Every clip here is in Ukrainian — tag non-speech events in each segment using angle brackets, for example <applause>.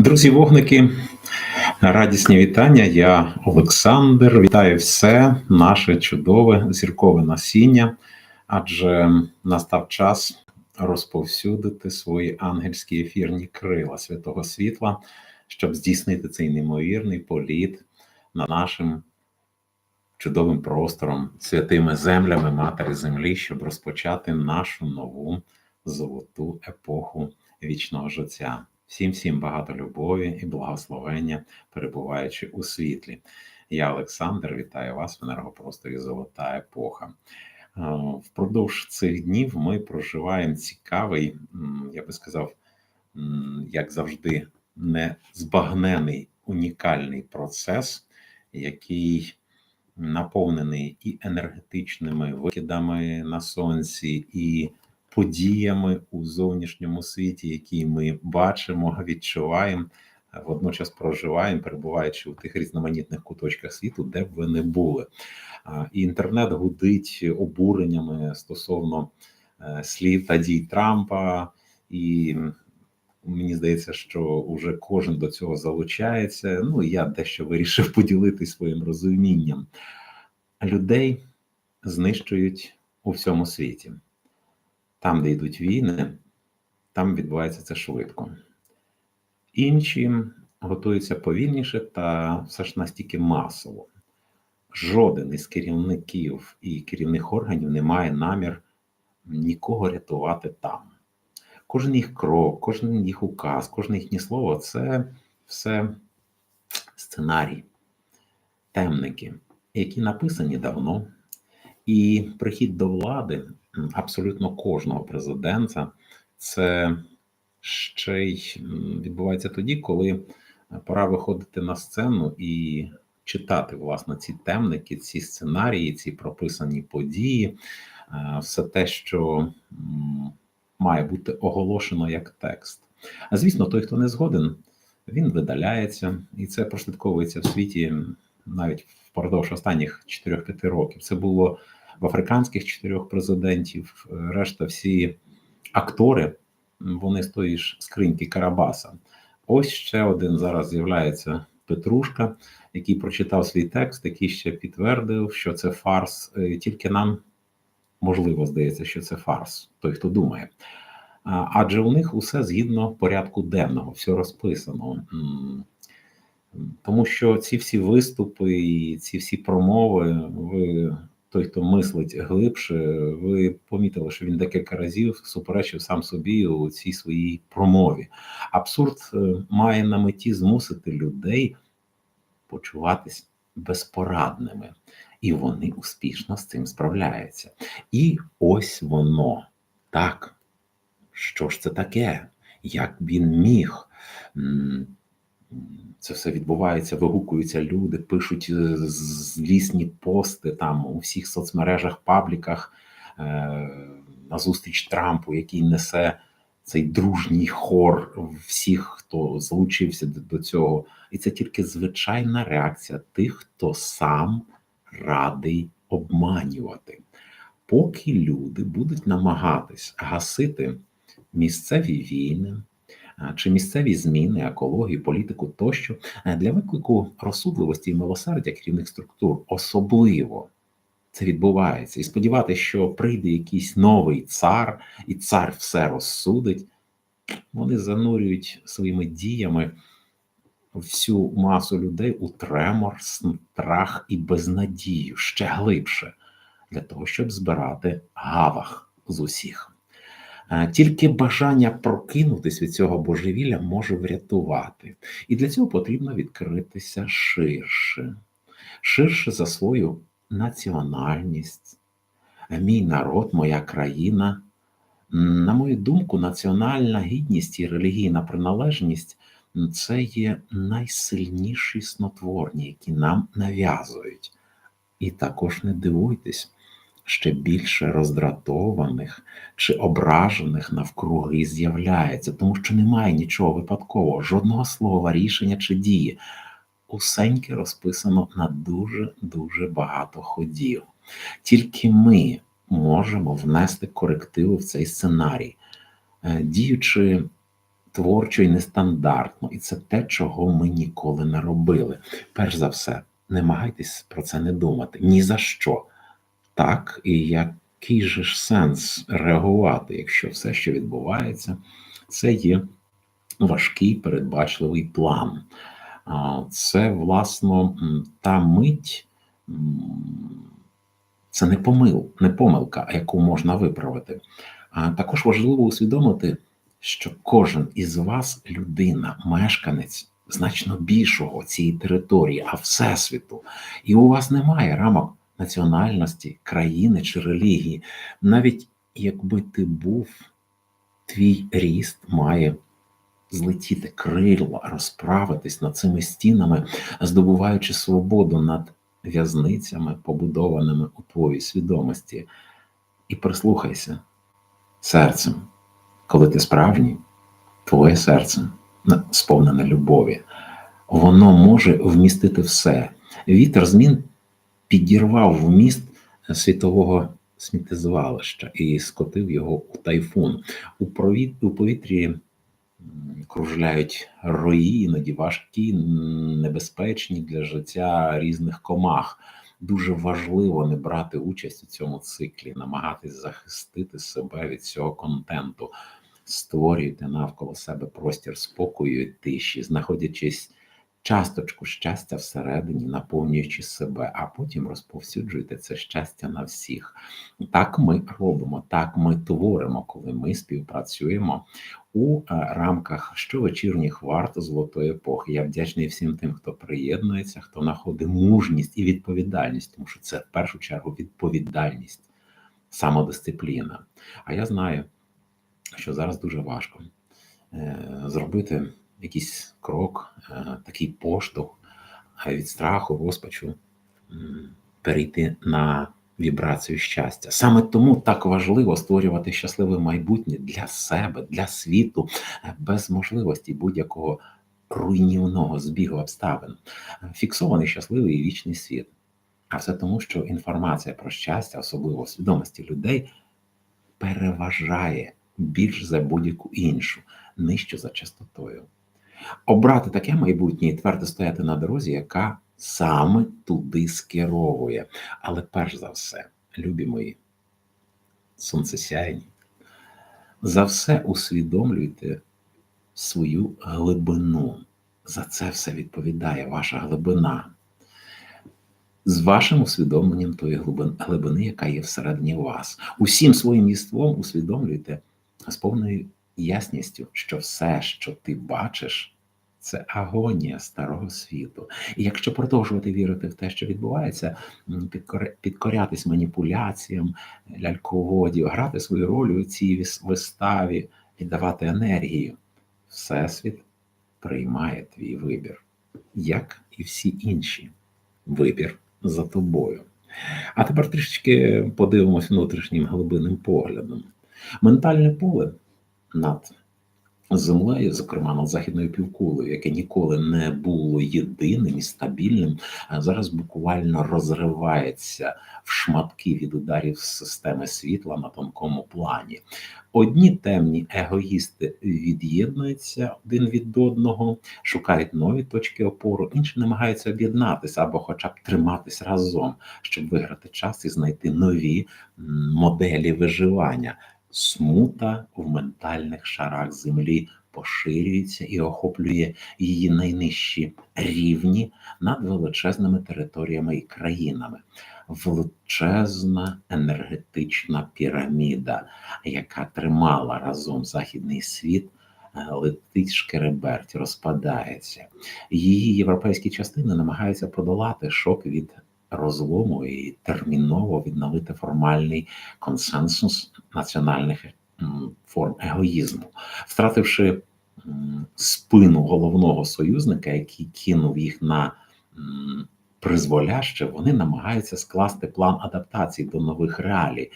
Друзі, вогники, радісні вітання. Я Олександр. Вітаю все наше чудове зіркове насіння, адже настав час розповсюдити свої ангельські ефірні крила святого світла, щоб здійснити цей неймовірний політ над нашим чудовим простором, святими землями Матері Землі, щоб розпочати нашу нову золоту епоху вічного життя. Всім всім багато любові і благословення, перебуваючи у світлі. Я Олександр, вітаю вас в енергопросторі Золота Епоха. Е, впродовж цих днів ми проживаємо цікавий, я би сказав, як завжди, незбагнений унікальний процес, який наповнений і енергетичними викидами на сонці, і подіями у зовнішньому світі, які ми бачимо, відчуваємо, водночас проживаємо, перебуваючи у тих різноманітних куточках світу, де б ви не були. І інтернет гудить обуреннями стосовно е, слів та дій Трампа, і мені здається, що вже кожен до цього залучається. Ну я дещо вирішив <laughs> поділитися своїм розумінням. Людей знищують у всьому світі. Там, де йдуть війни, там відбувається це швидко. Інші готуються повільніше та все ж настільки масово. Жоден із керівників і керівних органів не має намір нікого рятувати там. Кожен їх крок, кожен їх указ, кожне їхнє слово це все сценарій, темники, які написані давно, і прихід до влади абсолютно кожного президента, це ще й відбувається тоді, коли пора виходити на сцену і читати власне ці темники, ці сценарії, ці прописані події, е, все те, що має бути оголошено як текст. А звісно, той, хто не згоден, він видаляється, і це прослідковується в світі навіть впродовж останніх 4-5 років. Це було в африканських чотирьох президентів, е, решта всі актори, вони з тої ж скриньки Карабаса. Ось ще один зараз з'являється Петрушка, який прочитав свій текст, який ще підтвердив, що це фарс. Е, тільки нам можливо здається, що це фарс, той, хто думає. Адже у них усе згідно порядку денного, все розписано. Тому що ці всі виступи і ці всі промови, ви той, хто мислить глибше, ви помітили, що він декілька разів суперечив сам собі у цій своїй промові. Абсурд е, має на меті змусити людей почуватись безпорадними, і вони успішно з цим справляються. І ось воно так. Що ж це таке? Як він міг? Це все відбувається, вигукуються люди, пишуть е, злісні пости там у всіх соцмережах, пабліках е, на зустріч Трампу, який несе цей дружній хор всіх, хто залучився до цього. І це тільки звичайна реакція тих, хто сам радий обманювати. Поки люди будуть намагатись гасити місцеві війни чи місцеві зміни, екологію, політику тощо е, для виклику розсудливості і милосердя керівних структур особливо це відбувається, і сподіватися, що прийде якийсь новий цар, і цар все розсудить. Вони занурюють своїми діями всю масу людей у тремор, страх і безнадію ще глибше для того, щоб збирати гавах з усіх. Тільки бажання прокинутись від цього божевілля може врятувати. І для цього потрібно відкритися ширше, ширше за свою національність, мій народ, моя країна. На мою думку, національна гідність і релігійна приналежність це є найсильніші снотворні, які нам нав'язують. І також не дивуйтесь ще більше роздратованих чи ображених навкруги з'являється, тому що немає нічого випадкового, жодного слова, рішення чи дії. Усеньке розписано на дуже-дуже багато ходів. Тільки ми можемо внести корективи в цей сценарій, е, діючи творчо і нестандартно, і це те, чого ми ніколи не робили. Перш за все, намагайтесь про це не думати ні за що. Так, і який же ж сенс реагувати, якщо все, що відбувається, це є важкий передбачливий план. Це, власно, та мить, це не помил, не помилка, яку можна виправити. А також важливо усвідомити, що кожен із вас людина, мешканець значно більшого цієї території, а всесвіту, і у вас немає рамок національності, країни чи релігії. Навіть якби ти був, твій ріст має злетіти крила, розправитись над цими стінами, здобуваючи свободу над в'язницями, побудованими у твоїй свідомості. І прислухайся серцем, коли ти справжній, твоє серце сповнене любові, воно може вмістити все. Вітер змін підірвав вміст світового сміттєзвалища і скотив його у тайфун. У повітрі кружляють рої, іноді важкі, небезпечні для життя різних комах. Дуже важливо не брати участь у цьому циклі, намагатись захистити себе від цього контенту, створюйте навколо себе простір спокою і тиші, знаходячись часточку щастя всередині, наповнюючи себе, а потім розповсюджуйте це щастя на всіх. Так ми робимо, так ми творимо, коли ми співпрацюємо у е, рамках щовечірніх варт золотої епохи. Я вдячний всім тим, хто приєднується, хто знаходить мужність і відповідальність, тому що це в першу чергу відповідальність, самодисципліна. А я знаю, що зараз дуже важко е, зробити якийсь крок, е, такий поштовх від страху, розпачу перейти на вібрацію щастя. Саме тому так важливо створювати щасливе майбутнє для себе, для світу, е, без можливості будь-якого руйнівного збігу обставин, фіксований щасливий і вічний світ. А все тому, що інформація про щастя, особливо свідомості людей, переважає більш за будь-яку іншу, нижче за частотою обрати таке майбутнє і твердо стояти на дорозі, яка саме туди скеровує. Але перш за все, любі мої, сонцесяйні, за все усвідомлюйте свою глибину. За це все відповідає ваша глибина. З вашим усвідомленням тої глибини, яка є всередині вас. Усім своїм єством усвідомлюйте з повною ясністю, що все, що ти бачиш, це агонія старого світу. І якщо продовжувати вірити в те, що відбувається, підкорятись маніпуляціям, ляльководів, грати свою роль у цій виставі і давати енергію, Всесвіт приймає твій вибір, як і всі інші вибір за тобою. А тепер трішечки подивимось внутрішнім глибинним поглядом. Ментальне поле над землею, зокрема над західною півкулею, яке ніколи не було єдиним і стабільним, зараз буквально розривається в шматки від ударів системи світла на тонкому плані. Одні темні егоїсти від'єднуються один від одного, шукають нові точки опору, інші намагаються об'єднатися або, хоча б триматись разом, щоб виграти час і знайти нові моделі виживання смута в ментальних шарах землі поширюється і охоплює її найнижчі рівні над величезними територіями і країнами. Величезна енергетична піраміда, яка тримала разом західний світ. Е, летить шкереберть, розпадається. Її європейські частини намагаються подолати шок від розлому і терміново відновити формальний консенсус національних форм егоїзму, втративши спину головного союзника, який кинув їх на призволяще, вони намагаються скласти план адаптації до нових реалій,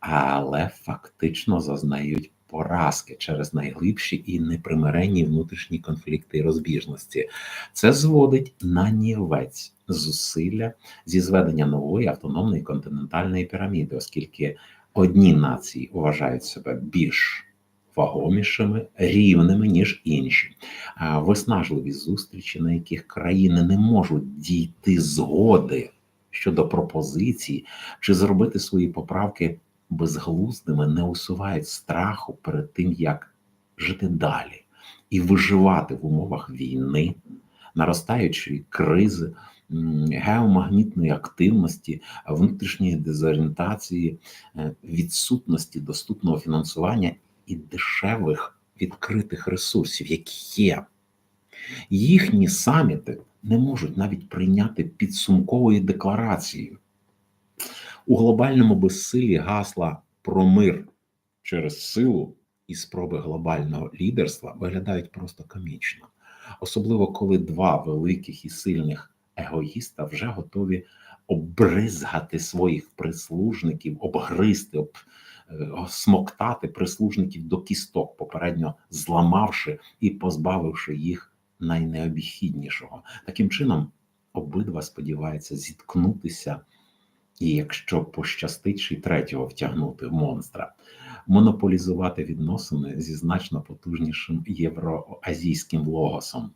але фактично зазнають поразки через найглибші і непримиренні внутрішні конфлікти і розбіжності. Це зводить на нівець зусилля зі зведення нової автономної континентальної піраміди, оскільки одні нації вважають себе більш вагомішими, рівними, ніж інші. Виснажливі зустрічі, на яких країни не можуть дійти згоди щодо пропозицій чи зробити свої поправки безглуздими, не усувають страху перед тим, як жити далі і виживати в умовах війни, наростаючої кризи, геомагнітної активності, внутрішньої дезорієнтації, е, відсутності доступного фінансування і дешевих відкритих ресурсів, які є. Їхні саміти не можуть навіть прийняти підсумкової декларації. У глобальному безсилі гасла про мир через силу і спроби глобального лідерства виглядають просто комічно, особливо коли два великих і сильних егоїста вже готові обризгати своїх прислужників, обгризти, об, е, смоктати прислужників до кісток, попередньо зламавши і позбавивши їх найнеобхіднішого. Таким чином, обидва сподіваються зіткнутися. І якщо пощастить ще й третього втягнути монстра, монополізувати відносини зі значно потужнішим євроазійським логосом,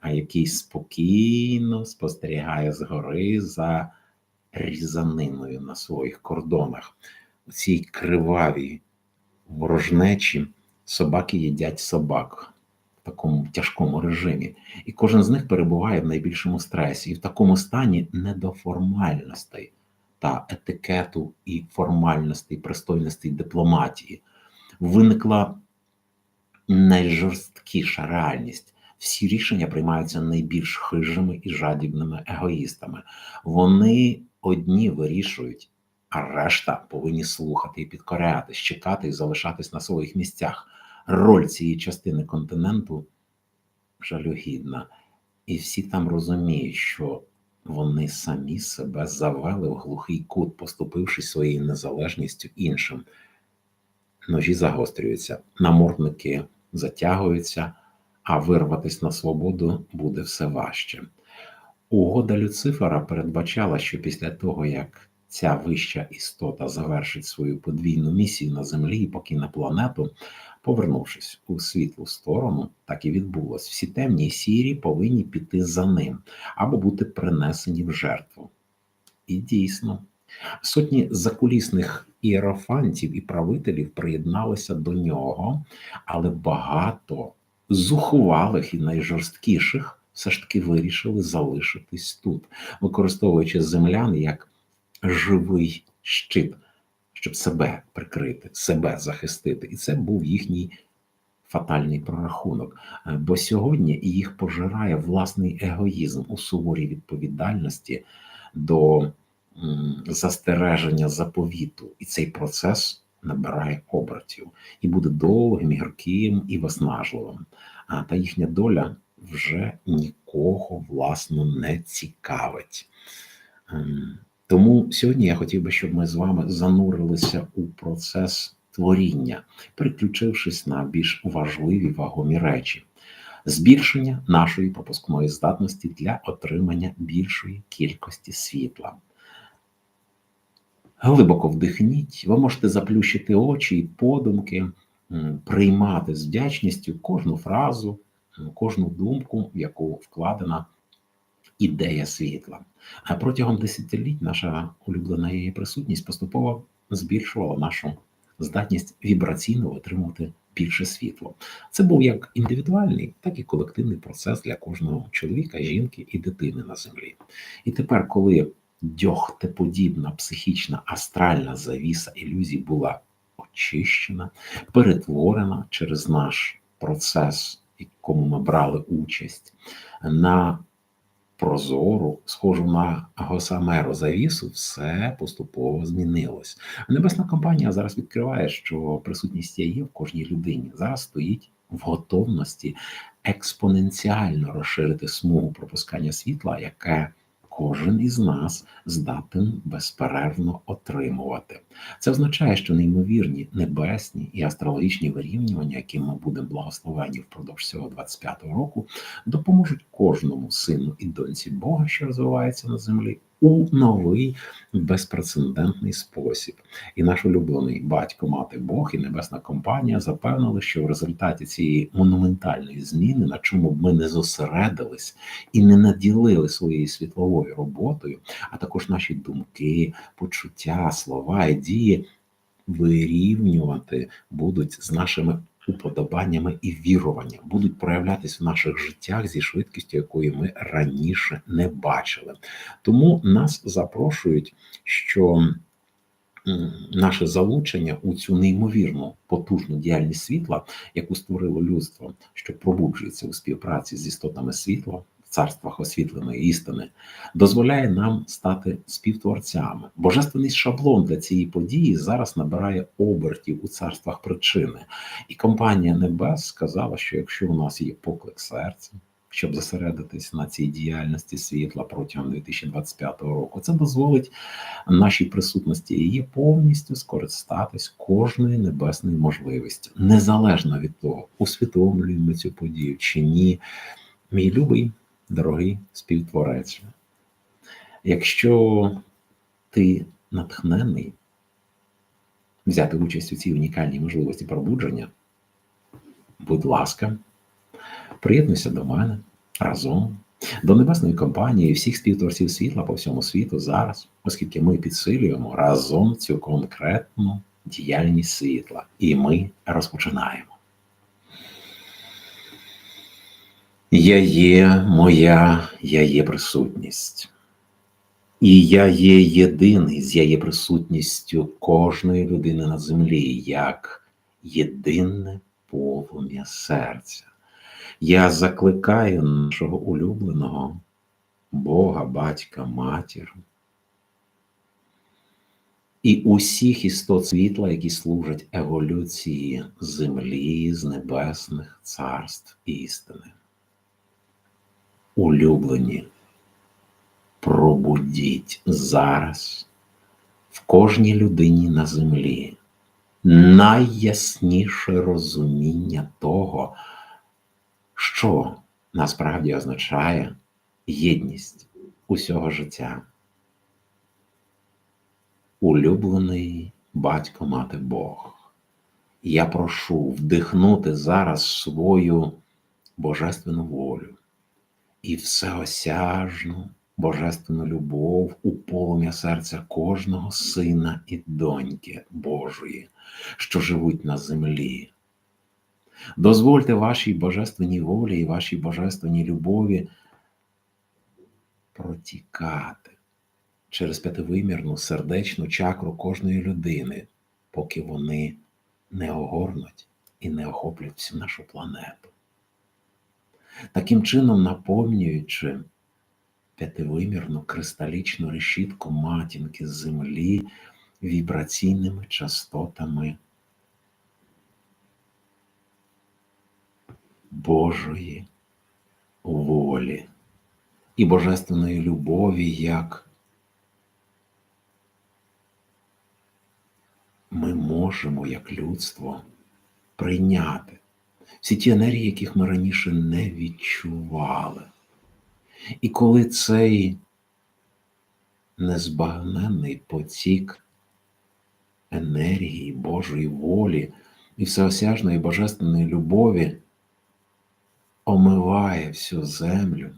а який спокійно спостерігає згори за різаниною на своїх кордонах. У цій кривавій ворожнечі собаки їдять собак в такому тяжкому режимі, і кожен з них перебуває в найбільшому стресі, і в такому стані не та етикету і формальностей, пристойностей дипломатії. Виникла найжорсткіша реальність. Всі рішення приймаються найбільш хижими і жадібними егоїстами. Вони одні вирішують, а решта повинні слухати і підкорятись, чекати і залишатись на своїх місцях. Роль цієї частини континенту жалюгідна, і всі там розуміють, що вони самі себе завели в глухий кут, поступивши своєю незалежністю іншим. Ножі загострюються, намордники затягуються, а вирватися на свободу буде все важче. Угода Люцифера передбачала, що після того, як ця вища істота завершить свою подвійну місію на землі і покине планету, повернувшись у світлу сторону, так і відбулось. Всі темні сірі повинні піти за ним або бути принесені в жертву. І дійсно, сотні закулісних іерофантів і правителів приєдналися до нього, але багато зухвалих і найжорсткіших все ж таки вирішили залишитись тут, використовуючи землян як живий щит, щоб себе прикрити, себе захистити. І це був їхній фатальний прорахунок. Е, Бо сьогодні їх пожирає власний егоїзм у суворій відповідальності до застереження заповіту, і цей процес набирає обертів і буде довгим, гірким і виснажливим. А та їхня доля вже нікого власно не цікавить. Тому сьогодні я хотів би, щоб ми з вами занурилися у процес творіння, переключившись на більш важливі вагомі речі. Збільшення нашої пропускної здатності для отримання більшої кількості світла. Глибоко вдихніть, ви можете заплющити очі і подумки, приймати з вдячністю кожну фразу, кожну думку, яку вкладена ідея світла. А протягом десятиліть наша улюблена її присутність поступово збільшувала нашу здатність вібраційно отримувати більше світло. Це був як індивідуальний, так і колективний процес для кожного чоловіка, жінки і дитини на землі. І тепер, коли дьогтеподібна психічна астральна завіса ілюзій була очищена, перетворена через наш процес, в якому ми брали участь, на прозору, схожу на госамеру завісу, все поступово змінилось. Небесна компанія зараз відкриває, що присутність я є в кожній людині. Зараз стоїть в готовності експоненціально розширити смугу пропускання світла, яке кожен із нас здатен безперервно отримувати. Це означає, що неймовірні небесні і астрологічні вирівнювання, яким ми будемо благословені впродовж цього 25-го року, допоможуть кожному сину і доньці Бога, що розвивається на землі, у новий безпрецедентний спосіб. І наш улюблений батько, мати Бог і небесна компанія запевнили, що в результаті цієї монументальної зміни, на чому б ми не зосередились і не наділили своєю світловою роботою, а також наші думки, почуття, слова і дії вирівнювати будуть з нашими уподобаннями і віруванням, будуть проявлятися в наших життях зі швидкістю, якої ми раніше не бачили. Тому нас запрошують, що наше залучення у цю неймовірну потужну діяльність світла, яку створило людство, що пробуджується у співпраці з істотами світла царствах освітленої істини, дозволяє нам стати співтворцями. Божественний шаблон для цієї події зараз набирає обертів у царствах причини. І компанія Небес сказала, що якщо у нас є поклик серця, щоб зосередитись на цій діяльності світла протягом 2025 року, це дозволить нашій присутності її повністю скористатись кожною небесною можливістю, незалежно від того, усвідомлюємо цю подію чи ні. Мій любий дорогий співтворець. Якщо ти натхнений взяти участь у цій унікальній можливості пробудження, будь ласка, приєднуйся до мене разом, до небесної компанії і всіх співтворців світла по всьому світу зараз, оскільки ми підсилюємо разом цю конкретну діяльність світла, і ми розпочинаємо. Я є моя, я є присутність. І я є єдиний з я присутністю кожної людини на землі, як єдине полум'я серця. Я закликаю нашого улюбленого Бога, батька, матір і усіх істот світла, які служать еволюції землі з небесних царств істини улюблені, пробудіть зараз в кожній людині на землі найясніше розуміння того, що насправді означає єдність усього життя. Улюблений батько мати Бог. Я прошу вдихнути зараз свою божественну волю і всеосяжну божественну любов у полум'я серця кожного сина і доньки Божої, що живуть на землі. Дозвольте вашій божественній волі і вашій божественній любові протікати через п'ятивимірну сердечну чакру кожної людини, поки вони не огорнуть і не охоплять всю нашу планету таким чином наповнюючи п'ятивимірну кристалічну решітку матінки землі вібраційними частотами Божої волі і божественної любові, як ми можемо, як людство, прийняти всі ті енергії, яких ми раніше не відчували. І коли цей незбагненний потік енергії Божої волі і всеосяжної божественної любові омиває всю землю,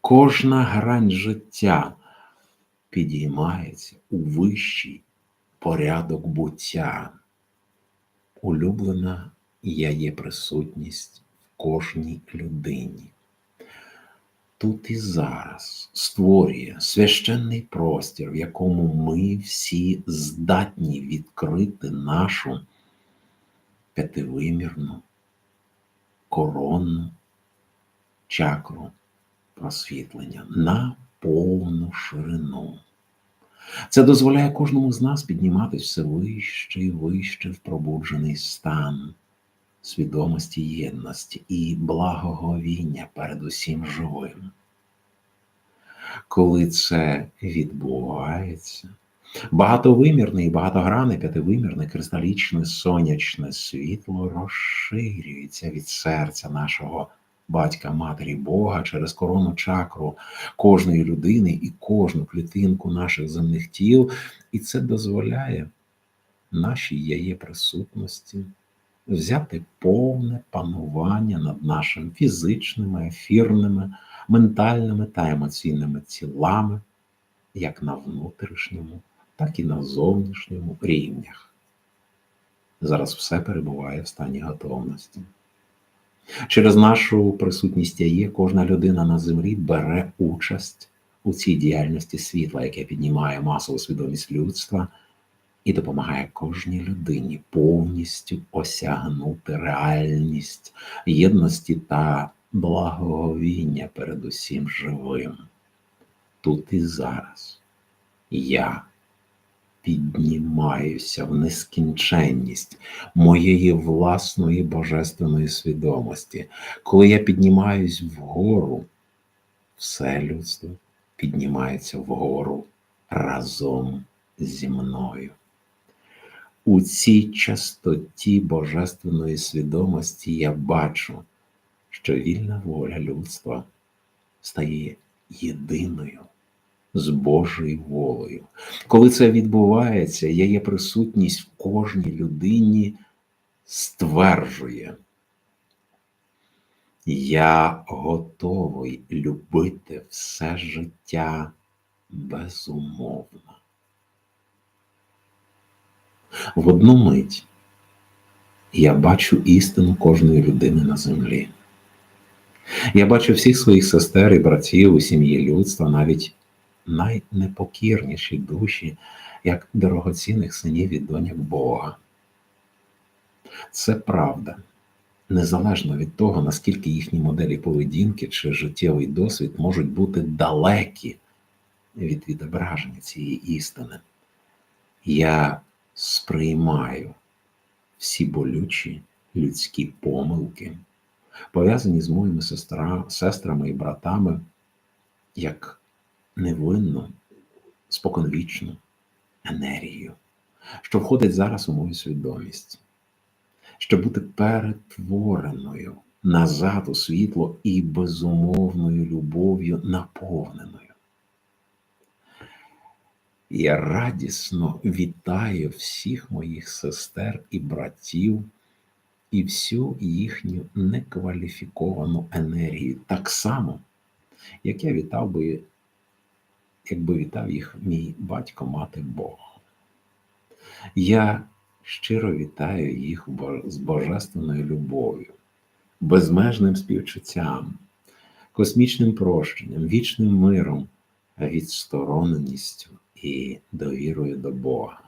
кожна грань життя підіймається у вищий порядок буття, улюблена я є присутність в кожній людині. Тут і зараз створює священний простір, в якому ми всі здатні відкрити нашу п'ятивимірну коронну чакру просвітлення на повну ширину. Це дозволяє кожному з нас підніматися все вище і вище в пробуджений стан свідомості єдності і благоговіння перед усім живим. Коли це відбувається, багатовимірне і багатогранне п'ятивимірне кристалічне сонячне світло розширюється від серця нашого батька, матері Бога через корону чакру кожної людини і кожну клітинку наших земних тіл, і це дозволяє нашій яє присутності взяти повне панування над нашими фізичними, ефірними, ментальними та емоційними тілами, як на внутрішньому, так і на зовнішньому рівнях. Зараз все перебуває в стані готовності. Через нашу присутність є кожна людина на землі бере участь у цій діяльності світла, яке піднімає масову свідомість людства і допомагає кожній людині повністю осягнути реальність єдності та благоговіння перед усім живим. Тут і зараз я піднімаюся в нескінченність моєї власної божественної свідомості. Коли я піднімаюсь вгору, все людство піднімається вгору разом зі мною. У цій частоті божественної свідомості я бачу, що вільна воля людства стає єдиною з Божою волею. Коли це відбувається, її присутність в кожній людині стверджує. Я готовий любити все життя безумовно. В одну мить я бачу істину кожної людини на землі. Я бачу всіх своїх сестер і братів у сім'ї людства, навіть найнепокірніші душі, як дорогоцінних синів і доньок Бога. Це правда, незалежно від того, наскільки їхні моделі поведінки чи життєвий досвід можуть бути далекі від відображення цієї істини. Я сприймаю всі болючі людські помилки, пов'язані з моїми сестра, сестрами і братами, як невинну, споконвічну енергію, що входить зараз у мою свідомість, щоб бути перетвореною назад у світло і безумовною любов'ю наповненою. Я радісно вітаю всіх моїх сестер і братів і всю їхню некваліфіковану енергію, так само, як я вітав би, якби вітав їх мій батько, мати Бог. Я щиро вітаю їх з божественною любов'ю, безмежним співчуттям, космічним прощенням, вічним миром, відстороненістю і довірою до Бога.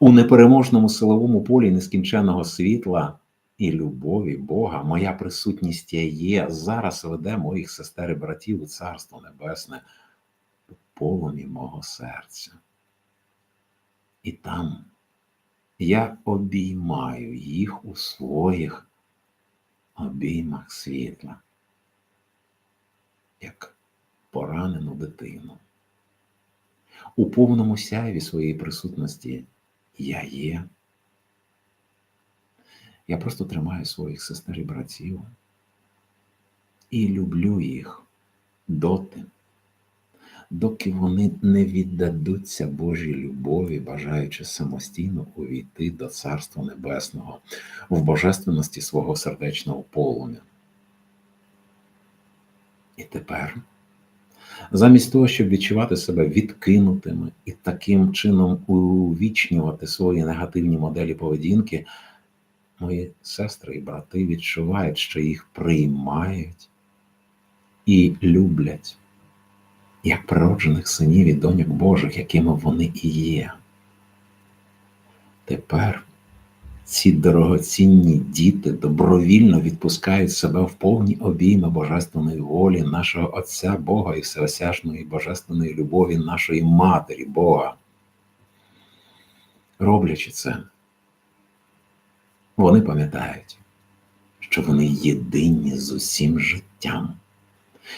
У непереможному силовому полі нескінченного світла і любові Бога, моя присутність я є, зараз веде моїх сестер і братів у Царство Небесне у полумі мого серця. І там я обіймаю їх у своїх обіймах світла, як поранену дитину у повному сяйві своєї присутності я є. Я просто тримаю своїх сестер і братів і люблю їх доти, доки вони не віддадуться Божій любові, бажаючи самостійно увійти до Царства Небесного в божественності свого сердечного полум'я. І тепер. Замість того, щоб відчувати себе відкинутими і таким чином увічнювати свої негативні моделі поведінки, мої сестри і брати відчувають, що їх приймають і люблять, як природжених синів і доньок Божих, якими вони і є. Тепер ці дорогоцінні діти добровільно відпускають себе в повні обійми божественної волі нашого Отця Бога і всеосяжної божественної любові нашої Матері Бога. Роблячи це, вони пам'ятають, що вони єдині з усім життям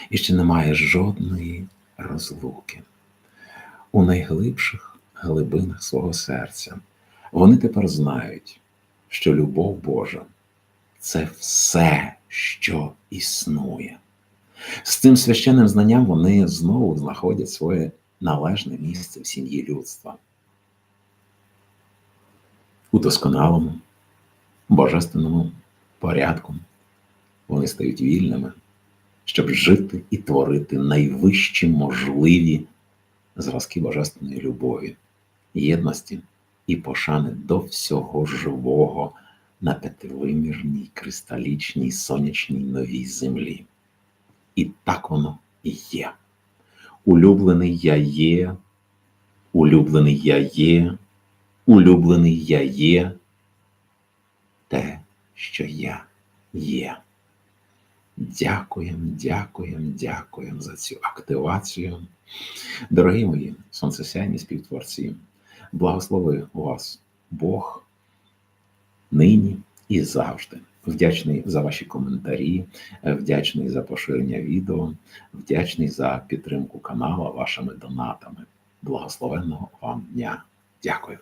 і що немає жодної розлуки у найглибших глибинах свого серця. Вони тепер знають що любов Божа це все, що існує. З цим священним знанням вони знову знаходять своє належне місце в сім'ї людства. У досконалому, божественному порядку вони стають вільними, щоб жити і творити найвищі можливі зразки божественної любові, єдності і пошани до всього живого на п'ятивимірній, кристалічній, сонячній новій землі. І так воно і є. Улюблений я є, улюблений я є, улюблений я є, те, що я є. Дякуємо, дякуємо, дякуємо за цю активацію. Дорогі мої сонцесяйні співтворці, благослови вас Бог нині і завжди. Вдячний за ваші коментарі, вдячний за поширення відео, вдячний за підтримку каналу вашими донатами. Благословенного вам дня! Дякую.